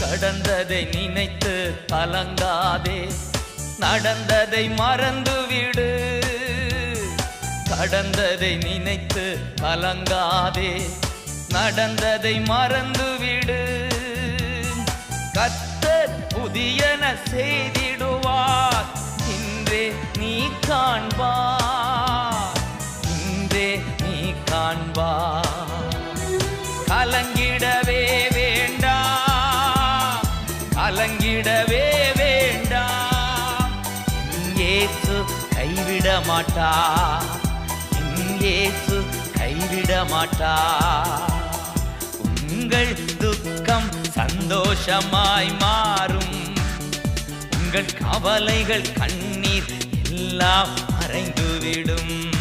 கடந்ததை நினைத்து கலங்காதே. நடந்ததை மறந்துவிடு. கடந்ததை நினைத்து கலங்காதே. நடந்ததை மறந்துவிடு. கத்தர் புதியன செய்திடுவார். இன்றே நீ காண்பார். இன்றே நீ காண்பார். கலங்கிடவே வேண்டாம் இயேசு கைவிட மாட்டா. இங்கேசு கைவிட மாட்டா. உங்கள் துக்கம் சந்தோஷமாய் மாறும். உங்கள் கவலைகள் கண்ணீர் எல்லாம் மறைந்துவிடும்.